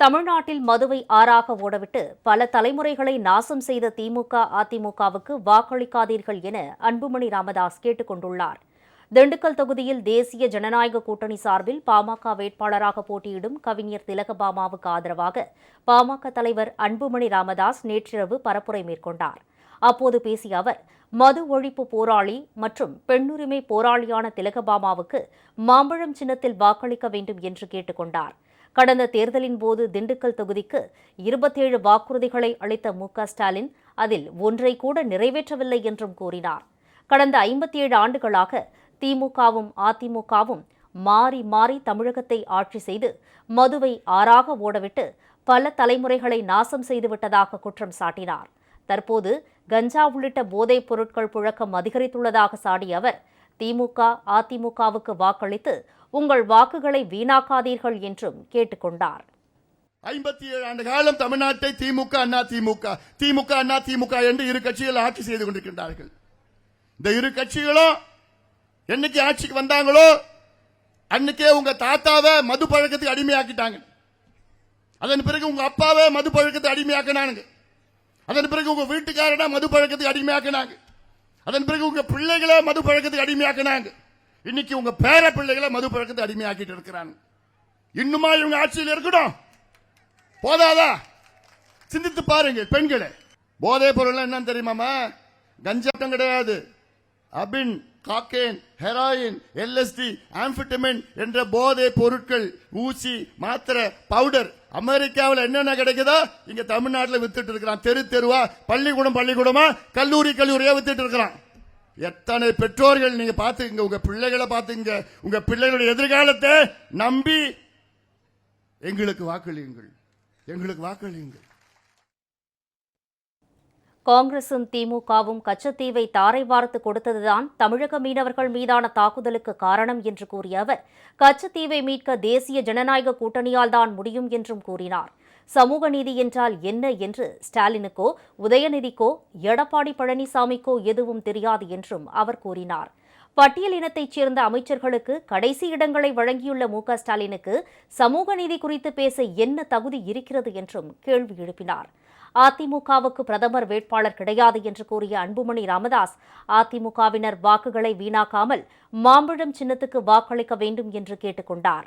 தமிழ்நாட்டில் மதுவை ஆறாக ஓடவிட்டு பல தலைமுறைகளை நாசம் செய்த திமுக அதிமுகவுக்கு வாக்களிக்காதீர்கள் என அன்புமணி ராமதாஸ் கேட்டுக் கொண்டுள்ளார். திண்டுக்கல் தொகுதியில் தேசிய ஜனநாயக கூட்டணி சார்பில் பாமக வேட்பாளராக போட்டியிடும் கவிஞர் திலகபாமாவுக்கு ஆதரவாக பாமக தலைவர் அன்புமணி ராமதாஸ் நேற்றிரவு பரப்புரை மேற்கொண்டார். அப்போது பேசிய அவர் மது ஒழிப்பு போராளி மற்றும் பெண்ணுரிமை போராளியான திலகபாமாவுக்கு மாம்பழம் சின்னத்தில் வாக்களிக்க வேண்டும் என்று கேட்டுக்கொண்டார் கடந்த தேர்தலின் போது திண்டுக்கல் தொகுதிக்கு இருபத்தேழு வாக்குறுதிகளை அளித்த மு. க. ஸ்டாலின் அதில் ஒன்றை கூட நிறைவேற்றவில்லை என்றும் கூறினார். கடந்த ஐம்பத்தி ஏழு ஆண்டுகளாக திமுகவும் அதிமுகவும் மாறி மாறி தமிழகத்தை ஆட்சி செய்து மதுவை ஆறாக ஓடவிட்டு பல தலைமுறைகளை நாசம் செய்துவிட்டதாக குற்றம் சாட்டினார். தற்போது கஞ்சா உள்ளிட்ட போதைப் பொருட்கள் புழக்கம் அதிகரித்துள்ளதாக சாடிய அவர் திமுக அதிமுகவுக்கு வாக்களித்து உங்கள் வாக்குகளை வீணாக்காதீர்கள் என்றும் கேட்டுக்கொண்டார் ஐம்பத்தி ஏழு ஆண்டு காலம் தமிழ்நாட்டை திமுக அண்ணா திமுக திமுக அண்ணா திமுக என்று இரு கட்சிகள் ஆட்சி செய்து கொண்டிருக்கின்றார்கள். இந்த இரு கட்சிகளும் என்னைக்கு ஆட்சிக்கு வந்தாங்களோ அன்னைக்கே உங்க தாத்தாவை மது பழக்கத்துக்கு அடிமையாக்கிட்டாங்க. அதன் பிறகு உங்க அப்பாவை மது பழக்கத்தை அடிமையாக்கினானுங்க. அதன் பிறகு உங்க வீட்டுக்காரனா மது பழக்கத்துக்கு அடிமையாக்கினாங்க. அதன் பிறகு உங்க பிள்ளைகளை மது பழக்கத்துக்கு அடிமையாக்கினாங்க. இன்னைக்கு உங்க பேர பிள்ளைகளை மது பழக்கத்தை அடிமையாக்கிட்டு இருக்கிறாங்க. இன்னுமா இவங்க ஆட்சியில் இருக்கணும்? போதாதா? சிந்தித்து பாருங்க பெண்களே. போதை பொருள் என்னன்னு தெரியுமாமா கஞ்சாட்டம் கிடையாது. அபின் காக்கேன் ஹெராயின் எல்எஸ்டி ஆம்பிட்டமின் என்ற போதை பொருட்கள் ஊசி மாத்திரை பவுடர். அமெரிக்காவில் என்னென்ன கிடைக்குதோ இங்க தமிழ்நாட்டில் வித்துட்டு இருக்கிறான். தெரு தெருவா பள்ளிக்கூடம் பள்ளிக்கூடமா கல்லூரி கல்லூரியா வித்துட்டு இருக்கிறான். எத்தனை பெற்றோர்கள் நீங்க பாத்துங்க உங்க பிள்ளைகளை பாத்துங்க உங்க பிள்ளைகளுடைய எதிர்காலத்தை நம்பி எங்களுக்கு வாக்களியுங்கள். எங்களுக்கு வாக்களியுங்கள். காங்கிரசும் திமுகவும் கச்சத்தீவை தாரை வார்த்து கொடுத்ததுதான் தமிழக மீனவர்கள் மீதான தாக்குதலுக்கு காரணம் என்று கூறிய அவர் கச்சத்தீவை மீட்க தேசிய ஜனநாயக கூட்டணியால் தான் முடியும் என்றும் கூறினார். சமூக நீதி என்றால் என்ன என்று ஸ்டாலினுக்கோ உதயநிதிக்கோ எடப்பாடி பழனிசாமிக்கோ எதுவும் தெரியாது என்றும் அவர் கூறினார். பட்டியல் இனத்தைச் சேர்ந்த அமைச்சர்களுக்கு கடைசி இடங்களை வழங்கியுள்ள மு. க. ஸ்டாலினுக்கு சமூக நீதி குறித்து பேச என்ன தகுதி இருக்கிறது என்றும் கேள்வி எழுப்பினார். அதிமுகவுக்கு பிரதமர் வேட்பாளர் கிடையாது என்று கூறிய அன்புமணி ராமதாஸ் அதிமுகவினர் வாக்குகளை வீணாக்காமல் மாம்பழம் சின்னத்துக்கு வாக்களிக்க வேண்டும் என்று கேட்டுக் கொண்டார்